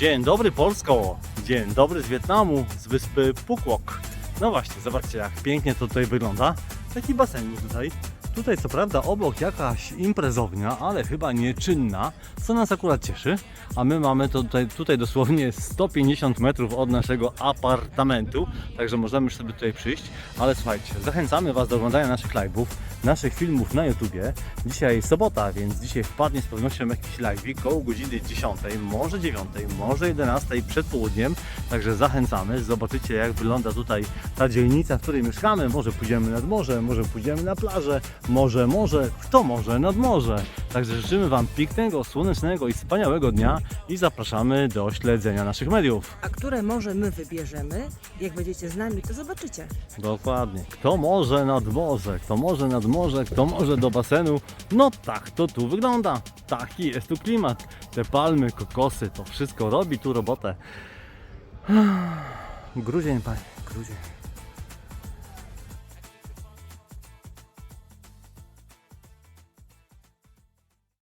Dzień dobry Polsko! Dzień dobry z Wietnamu, z wyspy Phuquoc. No właśnie, zobaczcie jak pięknie to tutaj wygląda. Taki basen tutaj. Tutaj co prawda obok jakaś imprezownia, ale chyba nieczynna, co nas akurat cieszy. A my mamy to tutaj, tutaj dosłownie 150 metrów od naszego apartamentu, także możemy sobie tutaj przyjść. Ale słuchajcie, zachęcamy Was do oglądania naszych live'ów, naszych filmów na YouTubie. Dzisiaj sobota, więc dzisiaj wpadnie z pewnością jakiś live koło godziny 10, może 9, może 11 przed południem. Także zachęcamy, zobaczycie jak wygląda tutaj ta dzielnica, w której mieszkamy. Może pójdziemy nad morze, może pójdziemy na plażę, może, może, kto może, nad morze. Także życzymy Wam pięknego, słonecznego i wspaniałego dnia i zapraszamy do śledzenia naszych mediów. A które może my wybierzemy, jak będziecie z nami, to zobaczycie. Dokładnie. Kto może nad morze, kto może nad morze, kto może do basenu. No tak to tu wygląda. Taki jest tu klimat. Te palmy, kokosy, to wszystko robi tu robotę. Grudzień, panie, grudzień.